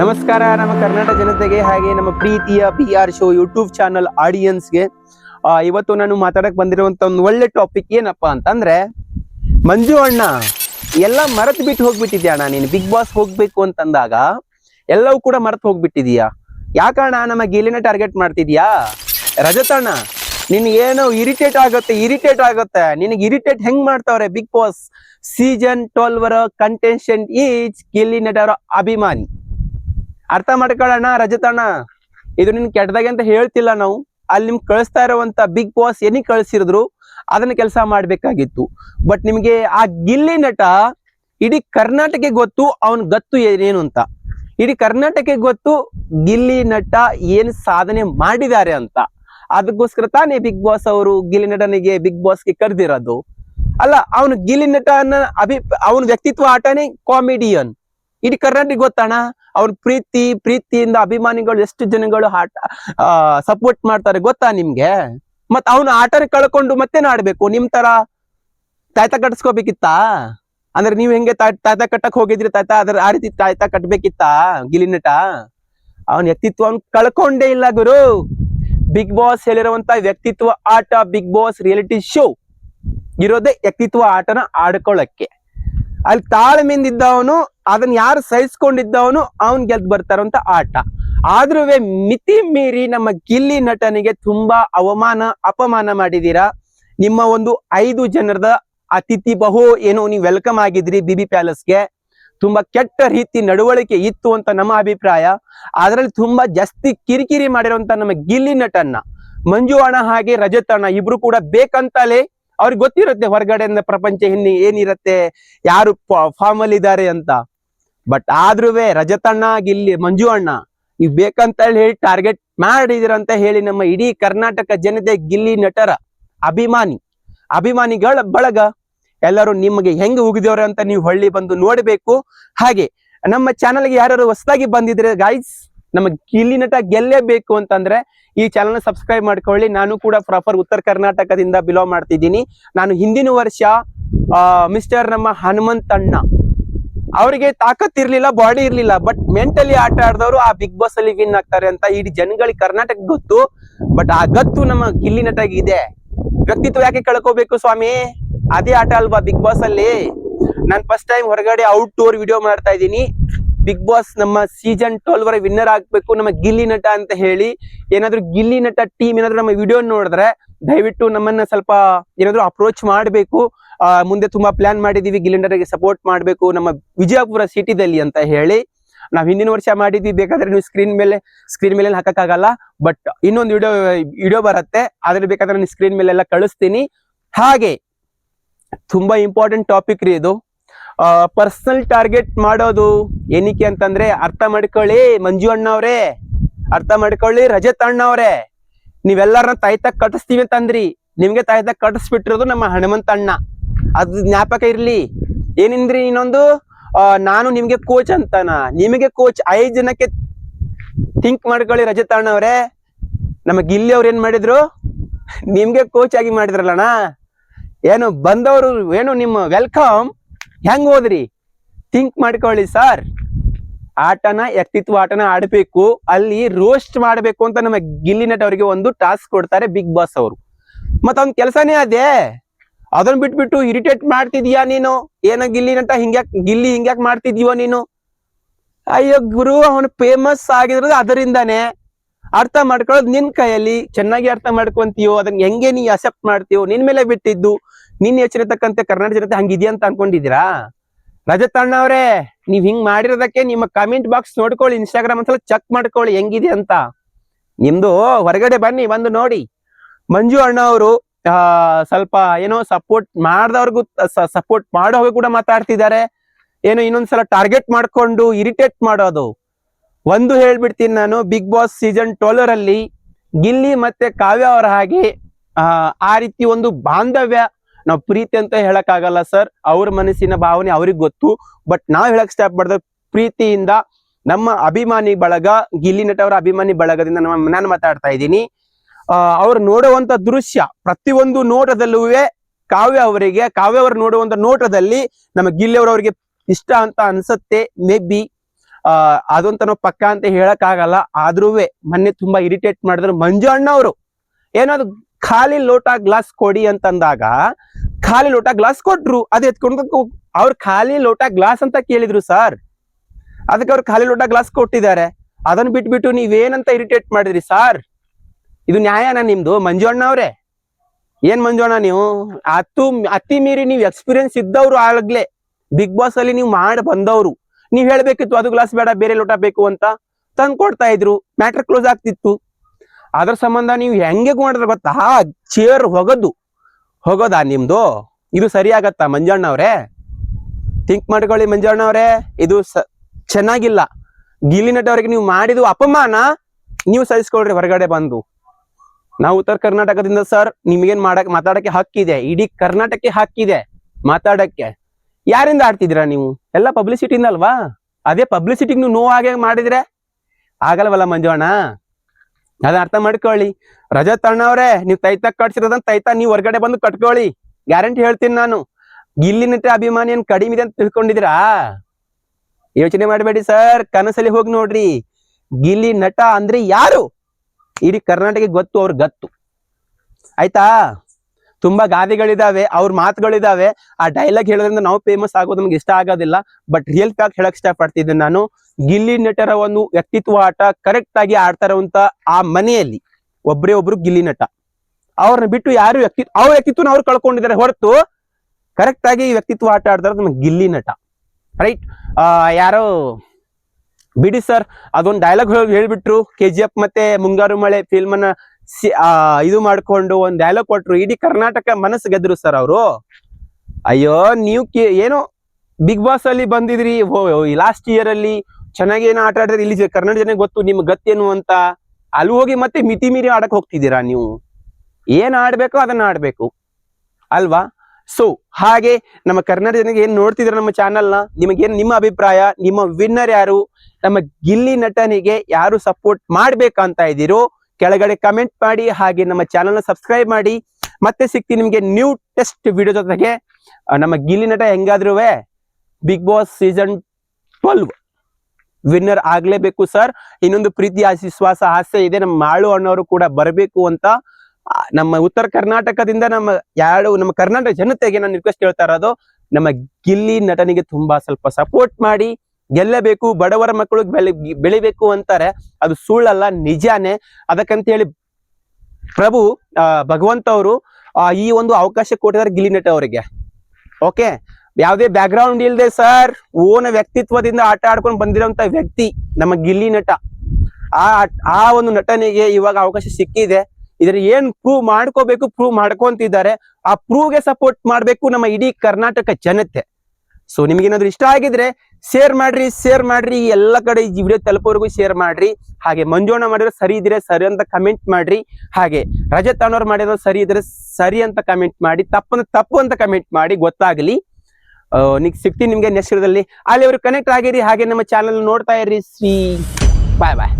ನಮಸ್ಕಾರ, ನಮ್ಮ ಕರ್ನಾಟಕ ಜನತೆಗೆ ಹಾಗೆ ನಮ್ಮ ಪ್ರೀತಿಯ P R show YouTube channel ಆಡಿಯನ್ಸ್ಗೆ ಇವತ್ತು ನಾನು ಮಾತಾಡಕ್ ಬಂದಿರುವಂತ ಒಂದು ಒಳ್ಳೆ ಟಾಪಿಕ್ ಏನಪ್ಪಾ ಅಂತಂದ್ರೆ, ಮಂಜು ಅಣ್ಣ, ಎಲ್ಲ ಮರೆತು ಬಿಟ್ಟು ಹೋಗ್ಬಿಟ್ಟಿದ್ಯಾ ಅಣ್ಣ ನೀನು? ಬಿಗ್ ಬಾಸ್ ಹೋಗ್ಬೇಕು ಅಂತಂದಾಗ ಎಲ್ಲವೂ ಕೂಡ ಮರೆತು ಹೋಗ್ಬಿಟ್ಟಿದೀಯಾ? ಯಾಕಣ್ಣ ನಮ್ಮ ಗೆಲಿನ ಟಾರ್ಗೆಟ್ ಮಾಡ್ತಿದ್ಯಾ? ರಜತಣ್ಣ ನಿನ್ ಏನು ಇರಿಟೇಟ್ ಆಗುತ್ತೆ ಇರಿಟೇಟ್ ಆಗುತ್ತೆ. ನಿನಗೆ ಇರಿಟೇಟ್ ಹೆಂಗ್ ಮಾಡ್ತಾವ್ರೆ ಬಿಗ್ ಬಾಸ್ ಸೀಸನ್ ಟ್ವೆಲ್ವರ ಕಂಟೆಸ್ಟೆಂಟ್ ಈಚ್ ಗಿಲ್ಲಿ ನಟರ ಅಭಿಮಾನಿ. ಅರ್ಥ ಮಾಡ್ಕೊಳ್ಳೋಣ ರಜತಣ್ಣ. ಇದು ನಿನ್ ಕೆಟ್ಟದಾಗೆ ಅಂತ ಹೇಳ್ತಿಲ್ಲ ನಾವು. ಅಲ್ಲಿ ನಿಮ್ಗೆ ಕಳಿಸ್ತಾ ಇರುವಂತ ಬಿಗ್ ಬಾಸ್ ಏನಿಗೆ ಕಳಿಸಿರಿದ್ರು ಅದನ್ನ ಕೆಲಸ ಮಾಡ್ಬೇಕಾಗಿತ್ತು. ಬಟ್ ನಿಮ್ಗೆ ಆ ಗಿಲ್ಲಿ ನಟ ಇಡೀ ಕರ್ನಾಟಕ ಗೊತ್ತು ಅವನ್ ಗತ್ತು ಏನೇನು ಅಂತ. ಇಡೀ ಕರ್ನಾಟಕ ಗೊತ್ತು ಗಿಲ್ಲಿ ನಟ ಏನ್ ಸಾಧನೆ ಮಾಡಿದ್ದಾರೆ ಅಂತ. ಅದಕ್ಕೋಸ್ಕರ ತಾನೇ ಬಿಗ್ ಬಾಸ್ ಅವರು ಗಿಲ್ಲಿ ನಟನಿಗೆ ಬಿಗ್ ಬಾಸ್ಗೆ ಕರೆದಿರೋದು. ಅಲ್ಲ, ಅವನು ಗಿಲ್ಲಿ ನಟನ ಅಭಿ ಅವನ ವ್ಯಕ್ತಿತ್ವ ಆಟನೇ ಕಾಮಿಡಿಯನ್ ಇಡೀ ಕರ್ನಾಟಕ ಗೊತ್ತಣ್ಣ. ಅವ್ರ ಪ್ರೀತಿ, ಪ್ರೀತಿಯಿಂದ ಅಭಿಮಾನಿಗಳು ಎಷ್ಟು ಜನಗಳು ಆಟ ಸಪೋರ್ಟ್ ಮಾಡ್ತಾರೆ ಗೊತ್ತಾ ನಿಮ್ಗೆ? ಮತ್ ಅವನು ಆಟನ ಕಳ್ಕೊಂಡು ಮತ್ತೆ ಆಡ್ಬೇಕು? ನಿಮ್ ತರ ತಾಯ್ತ ಕಟ್ಸ್ಕೋಬೇಕಿತ್ತಾ? ಅಂದ್ರೆ ನೀವ್ ಹೆಂಗೆ ತಾಯ್- ತಾಯ್ತ ಕಟ್ಟಕ್ ಹೋಗಿದ್ರಿ ತಾಯ್ತ? ಅದ್ರ ಆ ರೀತಿ ತಾಯ್ತ ಕಟ್ಬೇಕಿತ್ತ ಗಿಲಿನಟ ಅವನ ವ್ಯಕ್ತಿತ್ವ ಅವ್ನ್ ಕಳ್ಕೊಂಡೇ ಇಲ್ಲ ಗುರು. ಬಿಗ್ ಬಾಸ್ ಹೇಳಿರುವಂತ ವ್ಯಕ್ತಿತ್ವ ಆಟ, ಬಿಗ್ ಬಾಸ್ ರಿಯಾಲಿಟಿ ಶೋ ಇರೋದೇ ವ್ಯಕ್ತಿತ್ವ ಆಟನ ಆಡ್ಕೊಳ್ಳಕ್ಕೆ ಅಲ್ಲಿ ತಾಳ್ಮೆಯಿಂದ ಇದ್ದವನು ಅದನ್ನ ಯಾರು ಸಹಿಸ್ಕೊಂಡಿದ್ದವನು ಅವ್ನ್ ಗೆದ್ದು ಬರ್ತಾರಂತ ಆಟ. ಆದ್ರೂ ಮಿತಿ ಮೀರಿ ನಮ್ಮ ಗಿಲ್ಲಿ ನಟನಿಗೆ ತುಂಬಾ ಅವಮಾನ, ಅಪಮಾನ ಮಾಡಿದೀರಾ? ನಿಮ್ಮ ಒಂದು ಐದು ಜನರದ ಅತಿಥಿ ಬಹು ಏನೋ ನೀವು ವೆಲ್ಕಮ್ ಆಗಿದ್ರಿ ಬಿಬಿ ಪ್ಯಾಲೇಸ್ಗೆ. ತುಂಬಾ ಕೆಟ್ಟ ರೀತಿ ನಡವಳಿಕೆ ಇತ್ತು ಅಂತ ನಮ್ಮ ಅಭಿಪ್ರಾಯ. ಅದ್ರಲ್ಲಿ ತುಂಬಾ ಜಾಸ್ತಿ ಕಿರಿಕಿರಿ ಮಾಡಿರುವಂತ ನಮ್ಮ ಗಿಲ್ಲಿ ನಟನ್ನ. ಮಂಜು ಅಣ್ಣ ಹಾಗೆ ರಜತ್ ಅಣ್ಣ ಇಬ್ರು ಕೂಡ ಬೇಕಂತಲೇ ಅವ್ರಿಗೆ ಗೊತ್ತಿರುತ್ತೆ ಹೊರಗಡೆಯಿಂದ ಪ್ರಪಂಚ ಹಿಂದೆ ಏನಿರತ್ತೆ, ಯಾರು ಫಾರ್ಮ್ ಅಲ್ಲಿ ಇದ್ದಾರೆ ಅಂತ. ಬಟ್ ಆದ್ರೂ ರಜತಣ್ಣ ಗಿಲ್ಲಿ ಮಂಜು ಅಣ್ಣ ನೀವು ಬೇಕಂತ ಹೇಳಿ ಟಾರ್ಗೆಟ್ ಮಾಡಿದಿರಂತ ಹೇಳಿ ನಮ್ಮ ಇಡೀ ಕರ್ನಾಟಕ ಜನತೆ ಗಿಲ್ಲಿ ನಟರ ಅಭಿಮಾನಿ. ಅಭಿಮಾನಿಗಳ ಬಳಗ. ಎಲ್ಲರೂ ನಿಮಗೆ ಹೆಂಗ್ ಉಗಿದವ್ರೆ ಅಂತ ನೀವು ಹೊಳ್ಳಿ ಬಂದು ನೋಡ್ಬೇಕು. ಹಾಗೆ ನಮ್ಮ ಚಾನಲ್ಗೆ ಯಾರು ಹೊಸದಾಗಿ ಬಂದಿದ್ರೆ ಗಾಯ್ಸ್ ನಮ್ಮ ಗಿಲ್ಲಿ ನಟ ಗೆಲ್ಲೇಬೇಕು ಅಂತಂದ್ರೆ ಈ ಚಾನಲ್ ಸಬ್ಸ್ಕ್ರೈಬ್ ಮಾಡ್ಕೊಳ್ಳಿ. ನಾನು ಕೂಡ ಪ್ರಾಪರ್ ಉತ್ತರ ಕರ್ನಾಟಕದಿಂದ ಬಿಲಾಂಗ್ ಮಾಡ್ತಿದ್ದೀನಿ. ನಾನು ಹಿಂದಿನ ವರ್ಷ ಮಿಸ್ಟರ್ ನಮ್ಮ ಹನುಮಂತಣ್ಣ ಅವರಿಗೆ ತಾಕತ್ ಇರ್ಲಿಲ್ಲ, ಬಾಡಿ ಇರ್ಲಿಲ್ಲ ಬಟ್ ಮೆಂಟಲಿ ಆಟ ಆಡಿದವರು ಆ ಬಿಗ್ ಬಾಸ್ ಅಲ್ಲಿ ವಿನ್ ಆಗ್ತಾರೆ ಅಂತ ಇಡೀ ಜನಗಳಿಗೆ ಕರ್ನಾಟಕ ಗೊತ್ತು. ಬಟ್ ಆ ಗತ್ತು ನಮ್ಮ ಗಿಲ್ಲಿ ನಟಾಗಿದೆ ವ್ಯಕ್ತಿತ್ವ ಯಾಕೆ ಕಳ್ಕೋಬೇಕು ಸ್ವಾಮಿ? ಅದೇ ಆಟ ಅಲ್ವಾ ಬಿಗ್ ಬಾಸ್ ಅಲ್ಲಿ? ನಾನ್ ಫಸ್ಟ್ ಟೈಮ್ ಹೊರಗಡೆ ಔಟ್ ಡೋರ್ ವಿಡಿಯೋ ಮಾಡ್ತಾ ಇದ್ದೀನಿ. ಬಿಗ್ ಬಾಸ್ ನಮ್ಮ ಸೀಸನ್ ಟ್ವೆಲ್ ವರೆ ವಿನ್ನರ್ ಆಗ್ಬೇಕು ನಮ್ಮ ಗಿಲ್ಲಿ ನಟ ಅಂತ ಹೇಳಿ, ಏನಾದ್ರು ಗಿಲ್ಲಿ ನಟ ಟೀಮ್ ಏನಾದ್ರು ನಮ್ಮ ವಿಡಿಯೋ ನೋಡಿದ್ರೆ ದಯವಿಟ್ಟು ನಮ್ಮನ್ನ ಸ್ವಲ್ಪ ಏನಾದ್ರು ಅಪ್ರೋಚ್ ಮಾಡಬೇಕು. ಮುಂದೆ ತುಂಬಾ ಪ್ಲಾನ್ ಮಾಡಿದೀವಿ ಗಿಲಿಂಡರ್ಗೆ ಸಪೋರ್ಟ್ ಮಾಡಬೇಕು, ನಮ್ಮ ವಿಜಯಪುರ ಸಿಟಿದಲ್ಲಿ ಅಂತ ಹೇಳಿ. ನಾವ್ ಹಿಂದಿನ ವರ್ಷ ಮಾಡಿದ್ವಿ, ಬೇಕಾದ್ರೆ ನೀವು ಸ್ಕ್ರೀನ್ ಮೇಲೆ ಸ್ಕ್ರೀನ್ ಮೇಲೆ ಹಾಕಕ್ಕಾಗಲ್ಲ ಬಟ್ ಇನ್ನೊಂದು ವಿಡಿಯೋ ವಿಡಿಯೋ ಬರುತ್ತೆ, ಆದ್ರೆ ಬೇಕಾದ್ರೆ ನಾನು ಸ್ಕ್ರೀನ್ ಮೇಲೆ ಎಲ್ಲ ಕಳಿಸ್ತೀನಿ. ಹಾಗೆ, ತುಂಬಾ ಇಂಪಾರ್ಟೆಂಟ್ ಟಾಪಿಕ್ ರೀ ಇದು. ಪರ್ಸನಲ್ ಟಾರ್ಗೆಟ್ ಮಾಡೋದು ಏನಕ್ಕೆ ಅಂತಂದ್ರೆ, ಅರ್ಥ ಮಾಡ್ಕೊಳ್ಳಿ, ಮಂಜು ಅಣ್ಣವ್ರೆ. ಅರ್ಥ ಮಾಡ್ಕೊಳ್ಳಿ, ರಜತ್ ಅಣ್ಣವ್ರೆ. ನೀವೆಲ್ಲರನ್ನ ತಾಯ್ತಾಗ ಕಟ್ಟಿಸ್ತೀವಿ ಅಂತಂದ್ರಿ. ನಿಮ್ಗೆ ತಾಯ್ತಾಗ ಕಟ್ಟಿಸ್ಬಿಟ್ಟಿರೋದು ನಮ್ಮ ಹನುಮಂತ ಅಣ್ಣ. ಅದ್ ಜ್ಞಾಪಕ ಇರ್ಲಿ. ಏನಿಂದ್ರಿ ಇನ್ನೊಂದು? ನಾನು ನಿಮ್ಗೆ ಕೋಚ್ ಅಂತಾನ? ನಿಮಗೆ ಕೋಚ್ ಐದ್ ಜನಕ್ಕೆ ಥಿಂಕ್ ಮಾಡ್ಕೊಳ್ಳಿ ರಜತ್ ಅಣ್ಣವ್ರೆ ನಮ್ಮ ಗಿಲ್ಲಿ ಅವ್ರು ಏನ್ ಮಾಡಿದ್ರು? ನಿಮ್ಗೆ ಕೋಚ್ ಆಗಿ ಮಾಡಿದ್ರಲ್ಲಣ್ಣ. ಏನು ಬಂದವರು, ಏನು ನಿಮ್ಮ ವೆಲ್ಕಮ್ ಹೆಂಗ್ ಹೋದ್ರಿ? ಥಿಂಕ್ ಮಾಡ್ಕೊಳ್ಳಿ ಸರ್. ಆಟನ, ವ್ಯಕ್ತಿತ್ವ ಆಟನ ಆಡಬೇಕು. ಅಲ್ಲಿ ರೋಸ್ಟ್ ಮಾಡಬೇಕು ಅಂತ ನಮ್ಮ ಗಿಲ್ಲಿ ನಟ ಅವರಿಗೆ ಒಂದು ಟಾಸ್ಕ್ ಕೊಡ್ತಾರೆ ಬಿಗ್ ಬಾಸ್ ಅವರು. ಮತ್ತೊಂದು ಕೆಲಸನೇ ಅದೇ. ಅದನ್ನ ಬಿಟ್ಬಿಟ್ಟು ಇರಿಟೇಟ್ ಮಾಡ್ತಿದ್ಯಾ ನೀನು? ಏನ ಗಿಲ್ಲಿ ನಟ ಹಿಂಗ್ಯಾಕ್, ಗಿಲ್ಲಿ ಹಿಂಗ್ಯಾಕ್ ಮಾಡ್ತಿದ್ಯೋ ನೀನು? ಅಯ್ಯೋ ಗುರು, ಅವನು ಫೇಮಸ್ ಆಗಿರೋದು ಅದರಿಂದಾನೆ. ಅರ್ಥ ಮಾಡ್ಕೊಳ್ಳೋದು ನಿನ್ ಕೈಯಲ್ಲಿ, ಚೆನ್ನಾಗಿ ಅರ್ಥ ಮಾಡ್ಕೊಂತೀಯೋ ಅದನ್ನ ಹೆಂಗೆ ನೀ ಅಕ್ಸೆಪ್ಟ್ ಮಾಡ್ತೀಯೋ, ನಿನ್ ಮೇಲೆ ಬಿಟ್ಟಿದ್ದು, ನಿನ್ ಹೆಚ್ಚಿರತಕ್ಕಂತೆ ಕರ್ನಾಟಕ ಜನತೆ ಹಂಗಿದ್ಯಾ ಅಂತ ಅನ್ಕೊಂಡಿದ್ದೀರಾ? ರಜತ್ ಅಣ್ಣ ಅವ್ರೆ, ನೀವ್ ಹಿಂಗ್ ಮಾಡಿರೋದಕ್ಕೆ ನಿಮ್ಮ ಕಮೆಂಟ್ ಬಾಕ್ಸ್ ನೋಡ್ಕೊಳ್ಳಿ ಇನ್ಸ್ಟಾಗ್ರಾಮ್ ಒಂದ್ಸಲ ಚೆಕ್ ಮಾಡ್ಕೊಳ್ಳಿ, ಹೆಂಗಿದೆ ಅಂತ. ನಿಮ್ದು ಹೊರಗಡೆ ಬನ್ನಿ, ಬಂದು ನೋಡಿ. ಮಂಜು ಅಣ್ಣ ಅವರು ಸ್ವಲ್ಪ ಏನೋ ಸಪೋರ್ಟ್ ಮಾಡ್ದವ್ರಿಗೂ ಸಪೋರ್ಟ್ ಮಾಡೋವಾಗ ಕೂಡ ಮಾತಾಡ್ತಿದ್ದಾರೆ. ಏನೋ ಇನ್ನೊಂದ್ಸಲ ಟಾರ್ಗೆಟ್ ಮಾಡ್ಕೊಂಡು ಇರಿಟೇಟ್ ಮಾಡೋದು. ಒಂದು ಹೇಳ್ಬಿಡ್ತೀನಿ ನಾನು ಬಿಗ್ ಬಾಸ್ ಸೀಸನ್ ಟ್ವೆಲ್ವರಲ್ಲಿ ಗಿಲ್ಲಿ ಮತ್ತೆ ಕಾವ್ಯ ಅವರ ಹಾಗೆ, ಆ ರೀತಿ ಒಂದು ಬಾಂಧವ್ಯ. ನಾವು ಪ್ರೀತಿ ಅಂತ ಹೇಳಕ್ ಆಗಲ್ಲ ಸರ್ ಅವ್ರ ಮನಸ್ಸಿನ ಭಾವನೆ ಅವ್ರಿಗೆ ಗೊತ್ತು. ಬಟ್ ನಾವ್ ಹೇಳಕ್ ಸ್ಟಾಪ್ ಮಾಡ್ದ ಪ್ರೀತಿಯಿಂದ ನಮ್ಮ ಅಭಿಮಾನಿ ಬಳಗ, ಗಿಲ್ಲಿ ನಟ ಅವರ ಅಭಿಮಾನಿ ಬಳಗದಿಂದ ನಾನು ಮಾತಾಡ್ತಾ ಇದ್ದೀನಿ. ಅವ್ರು ನೋಡುವಂತ ದೃಶ್ಯ ಪ್ರತಿಯೊಂದು ನೋಟದಲ್ಲೂ ಕಾವ್ಯ ಅವರಿಗೆ, ಕಾವ್ಯ ಅವರು ನೋಡುವಂತ ನೋಟದಲ್ಲಿ ನಮ್ಮ ಗಿಲ್ಲಿ ಅವರಿಗೆ ಇಷ್ಟ ಅಂತ ಅನ್ಸತ್ತೆ, ಮೇ ಬಿ. ಅದಂತ ನಾವು ಪಕ್ಕ ಅಂತ ಹೇಳಕ್ ಆಗಲ್ಲ ಆದ್ರೂ ಮೊನ್ನೆ ತುಂಬಾ ಇರಿಟೇಟ್ ಮಾಡಿದ್ರು ಮಂಜು ಅಣ್ಣ ಅವರು. ಏನಾದ್ರು ಖಾಲಿ ಲೋಟ ಗ್ಲಾಸ್ ಕೊಡಿ ಅಂತಂದಾಗ, ಖಾಲಿ ಲೋಟ ಗ್ಲಾಸ್ ಕೊಟ್ರು, ಅದ್ ಎತ್ಕೊಂಡು ಅವ್ರು ಖಾಲಿ ಲೋಟ ಗ್ಲಾಸ್ ಅಂತ ಕೇಳಿದ್ರು ಸರ್. ಅದಕ್ಕೆ ಅವ್ರು ಖಾಲಿ ಲೋಟ ಗ್ಲಾಸ್ ಕೊಟ್ಟಿದ್ದಾರೆ. ಅದನ್ನ ಬಿಟ್ಬಿಟ್ಟು ನೀವೇನಂತ ಇರಿಟೇಟ್ ಮಾಡಿದ್ರಿ ಸಾರ್? ಇದು ನ್ಯಾಯನಾ ನಿಮ್ದು ಮಂಜು ಅಣ್ಣ ಅವ್ರೆ ಏನ್ ಮಂಜುಣ್ಣ ನೀವು? ಅತ್ತು ಅತಿ ಮೀರಿ ನೀವು ಎಕ್ಸ್ಪೀರಿಯನ್ಸ್ ಇದ್ದವ್ರು ಆಗ್ಲೇ. ಬಿಗ್ ಬಾಸ್ ಅಲ್ಲಿ ನೀವು ಮಾಡಿ ಬಂದವ್ರು. ನೀವ್ ಹೇಳ್ಬೇಕಿತ್ತು, ಅದು ಗ್ಲಾಸ್ ಬೇಡ, ಬೇರೆ ಲೋಟ ಬೇಕು ಅಂತ ತಂದ್ ಕೊಡ್ತಾ ಇದ್ರು. ಮ್ಯಾಟ್ರ್ ಕ್ಲೋಸ್ ಆಗ್ತಿತ್ತು. ಅದ್ರ ಸಂಬಂಧ ನೀವು ಹೆಂಗೆ ಮಾಡಿದ್ರೆ ಗೊತ್ತಾ? ಚೇರ್ ಹೋಗೋದು. ಹೋಗೋದಾ ನಿಮ್ದು? ಇದು ಸರಿ ಆಗತ್ತಾ ಮಂಜಣ್ಣ ಅವ್ರೆ ಥಿಂಕ್ ಮಾಡ್ಕೊಳ್ಳಿ ಮಂಜಣ್ಣ ಅವ್ರೆ ಇದು ಚೆನ್ನಾಗಿಲ್ಲ. ಗಿಲಿ ನೀವು ಮಾಡಿದ ಅಪಮಾನ. ನೀವು ಸಹಿಸ್ಕೊಳ್ರಿ, ಹೊರಗಡೆ ಬಂದು. ನಾವು ಉತ್ತರ ಕರ್ನಾಟಕದಿಂದ ಸರ್ ನಿಮಗೇನ್ ಮಾಡಕ್ ಮಾತಾಡಕ್ಕೆ ಹಕ್ಕಿದೆ, ಇಡೀ ಕರ್ನಾಟಕಕ್ಕೆ ಹಕ್ಕಿದೆ ಮಾತಾಡಕ್ಕೆ. ಯಾರಿಂದ ಆಡ್ತಿದ್ದೀರಾ ನೀವು? ಎಲ್ಲ ಪಬ್ಲಿಸಿಟಿಯಿಂದ ಅಲ್ವಾ? ಅದೇ ಪಬ್ಲಿಸಿಟಿ ನೀವು ನೋವಾಗೆ ಮಾಡಿದ್ರೆ ಆಗಲ್ವಲ್ಲ ಮಂಜುವಣ್ಣ? ಅದ ಅರ್ಥ ಮಾಡ್ಕೊಳ್ಳಿ. ರಜಾ ತಣ್ಣವ್ರೆ ನೀವು ತೈತ ಕಟ್ಸಿರೋದನ್ನ ತೈತ ನೀವು ಹೊರಗಡೆ ಬಂದು ಕಟ್ಕೊಳ್ಳಿ. ಗ್ಯಾರಂಟಿ ಹೇಳ್ತೀನಿ ನಾನು. ಗಿಲ್ಲಿ ನಟ ಅಭಿಮಾನಿ ಏನ್ ಕಡಿಮೆ ಇದೆ ಅಂತ ತಿಳ್ಕೊಂಡಿದ್ದೀರಾ? ಯೋಚನೆ ಮಾಡಬೇಡಿ ಸರ್ ಕನಸಲ್ಲಿ ಹೋಗಿ ನೋಡ್ರಿ. ಗಿಲ್ಲಿ ನಟ ಅಂದ್ರೆ ಯಾರು? ಇಡೀ ಕರ್ನಾಟಕ ಗೊತ್ತು ಅವ್ರ ಗತ್ತು. ಆಯ್ತಾ? ತುಂಬಾ ಗಾದೆಗಳಿದಾವೆ, ಅವ್ರ ಮಾತುಗಳಿದಾವೆ. ಆ ಡೈಲಾಗ್ ಹೇಳೋದ್ರಿಂದ ನಾವು ಫೇಮಸ್ ಆಗೋದು ನಮ್ಗೆ ಇಷ್ಟ ಆಗೋದಿಲ್ಲ. ಬಟ್ ರಿಯಲ್ ಪ್ಯಾಕ್ ಹೇಳಕ್ ಇಷ್ಟಪಡ್ತಿದ್ದೀನಿ ನಾನು. ಗಿಲ್ಲಿ ನಟರ ಒಂದು ವ್ಯಕ್ತಿತ್ವ ಆಟ ಕರೆಕ್ಟ್ ಆಗಿ ಆಡ್ತಾ ಆ ಮನೆಯಲ್ಲಿ ಒಬ್ರೇ ಒಬ್ರು ಗಿಲ್ಲಿ ನಟ. ಅವ್ರನ್ನ ಬಿಟ್ಟು ಯಾರು ವ್ಯಕ್ತಿ, ಅವ್ರ ವ್ಯಕ್ತಿತ್ವನ ಅವ್ರು ಕಳ್ಕೊಂಡಿದ್ದಾರೆ ಹೊರತು ಕರೆಕ್ಟ್ ಆಗಿ ವ್ಯಕ್ತಿತ್ವ ಆಟ ಆಡ್ತಾರೆ ನಮ್ಗೆ ಗಿಲ್ಲಿ ನಟ. ರೈಟ್ ಯಾರೋ ಬಿಡಿ ಸರ್, ಅದೊಂದು ಡೈಲಾಗ್ ಹೇಳ್ಬಿಟ್ರು. ಕೆ ಜಿ ಎಫ್ ಮತ್ತೆ ಮುಂಗಾರು ಮಳೆ ಫಿಲ್ಮ್ ಅನ್ನ ಇದು ಮಾಡ್ಕೊಂಡು ಒಂದ್ ಡೈಲಾಗ್ ಕೊಟ್ರು. ಇಡೀ ಕರ್ನಾಟಕ ಮನಸ್ಸು ಗೆದ್ರು ಸರ್ ಅವರು. ಅಯ್ಯೋ, ನೀವು ಏನು ಬಿಗ್ ಬಾಸ್ ಅಲ್ಲಿ ಬಂದಿದ್ರಿ. ಲಾಸ್ಟ್ ಇಯರ್ ಅಲ್ಲಿ ಚೆನ್ನಾಗಿ ಏನೋ ಆಟ ಆಡಿದ್ರೆ ಇಲ್ಲಿ ಕರ್ನಾಟಕ ಜನ ಗೊತ್ತು ನಿಮ್ ಗತ್ತೇನು ಅಂತ. ಅಲ್ಲಿ ಹೋಗಿ ಮತ್ತೆ ಮಿತಿ ಮೀರಿ ಆಡಕ್ ಹೋಗ್ತಿದ್ದೀರಾ ನೀವು? ಏನ್ ಆಡ್ಬೇಕು ಅದನ್ನ ಆಡ್ಬೇಕು. ಅಲ್ವಾ? ಸೊ ಹಾಗೆ ನಮ್ಮ ಕರ್ನಾಟಕ ಜನರಿಗೆ ಏನ್ ನೋಡ್ತಿದ್ರೆ ನಮ್ಮ ಚಾನೆಲ್ನ ನ? ಏನ್ ನಿಮ್ಮ ಅಭಿಪ್ರಾಯ? ನಿಮ್ಮ ವಿನ್ನರ್ ಯಾರು? ನಮ್ಮ ಗಿಲ್ಲಿ ನಟನಿಗೆ ಯಾರು ಸಪೋರ್ಟ್ ಮಾಡ್ಬೇಕಂತ ಇದ್ದೀರೋ, ಕೆಳಗಡೆ ಕಮೆಂಟ್ ಮಾಡಿ, ಹಾಗೆ ನಮ್ಮ ಚಾನೆಲ್ನ ಸಬ್ಸ್ಕ್ರೈಬ್ ಮಾಡಿ. ಮತ್ತೆ ಸಿಗ್ತೀನಿ ನಿಮ್ಗೆ ನ್ಯೂ ಟೆಸ್ಟ್ ವಿಡಿಯೋ ಜೊತೆಗೆ ನಮ್ಮ ಗಿಲ್ಲಿ ನಟ ಹೆಂಗಾದ್ರೂ Big Boss season twelve winner ಆಗ್ಲೇಬೇಕು sir ಇನ್ನೊಂದು ಪ್ರೀತಿ ವಿಶ್ವಾಸ ಆಸೆ ಇದೆ. ನಮ್ಮ ಮಾಳು ಅಣ್ಣವರು ಕೂಡ ಬರಬೇಕು ಅಂತ ನಮ್ಮ ಉತ್ತರ ಕರ್ನಾಟಕದಿಂದ ನಮ್ಮ ಯಾರು ನಮ್ಮ ಕರ್ನಾಟಕ ಜನತೆಗೆ ನಾನು ರಿಕ್ವೆಸ್ಟ್ ಹೇಳ್ತಾ ಇರೋದು, ನಮ್ಮ ಗಿಲ್ಲಿ ನಟನಿಗೆ ತುಂಬಾ ಸ್ವಲ್ಪ ಸಪೋರ್ಟ್ ಮಾಡಿ, ಗೆಲ್ಲಬೇಕು, ಬಡವರ ಮಕ್ಕಳು ಬೆಳಿ, ಬೆಳಿಬೇಕು ಅಂತಾರೆ. ಅದು ಸುಳ್ಳಲ್ಲ, ನಿಜಾನೇ. ಅದಕ್ಕಂತ ಹೇಳಿ ಪ್ರಭು ಭಗವಂತ ಅವರು ಈ ಒಂದು ಅವಕಾಶ ಕೊಟ್ಟಿದ್ದಾರೆ ಗಿಲ್ಲಿ ನಟ ಅವರಿಗೆ. ಓಕೆ ಯಾವುದೇ ಬ್ಯಾಕ್ ಗ್ರೌಂಡ್ ಇಲ್ಲದೆ ಸರ್ ಓನ ವ್ಯಕ್ತಿತ್ವದಿಂದ ಆಟ ಆಡ್ಕೊಂಡು ಬಂದಿರೋಂತ ವ್ಯಕ್ತಿ ನಮ್ಮ ಗಿಲ್ಲಿ ನಟ. ಆ ಆ ಒಂದು ನಟನಿಗೆ ಇವಾಗ ಅವಕಾಶ ಸಿಕ್ಕಿದೆ. ಇದ್ರ ಏನ್ ಪ್ರೂವ್ ಮಾಡ್ಕೋಬೇಕು ಪ್ರೂವ್ ಮಾಡ್ಕೊಂತಿದ್ದಾರೆ, ಆ ಪ್ರೂವ್ಗೆ ಸಪೋರ್ಟ್ ಮಾಡ್ಬೇಕು ನಮ್ಮ ಇಡೀ ಕರ್ನಾಟಕ ಜನತೆ. ಸೊ ನಿಮ್ಗೆ ಏನಾದ್ರು ಇಷ್ಟ ಆಗಿದ್ರೆ ಶೇರ್ ಮಾಡ್ರಿ ಶೇರ್ ಮಾಡ್ರಿ ಎಲ್ಲ ಕಡೆ ಈ ವಿಡಿಯೋ ತಲುಪೋವರೆಗೂ ಶೇರ್ ಮಾಡ್ರಿ. ಹಾಗೆ ಮಂಜೋಣ ಮಾಡಿದ್ರೆ ಸರಿ ಇದ್ರೆ ಸರಿ ಅಂತ ಕಮೆಂಟ್ ಮಾಡ್ರಿ. ಹಾಗೆ ರಜತ್ ಅನ್ನೋರು ಮಾಡಿದ್ರೆ ಸರಿ ಇದ್ರೆ ಸರಿ ಅಂತ ಕಮೆಂಟ್ ಮಾಡಿ, ತಪ್ಪನ್ನು ತಪ್ಪು ಅಂತ ಕಮೆಂಟ್ ಮಾಡಿ, ಗೊತ್ತಾಗ್ಲಿ. ನಿಗ್ ಸಿಗ್ತೀನಿ ನಿಮ್ಗೆ ನೆಕ್ಸ್ಟ್ ಅಲ್ಲಿ. ಅವರು ಕನೆಕ್ಟ್ ಆಗಿರಿ, ಹಾಗೆ ನಮ್ಮ ಚಾನಲ್ ನೋಡ್ತಾ ಇರಿ ಶ್ರೀ ಬಾಯ್ ಬಾಯ್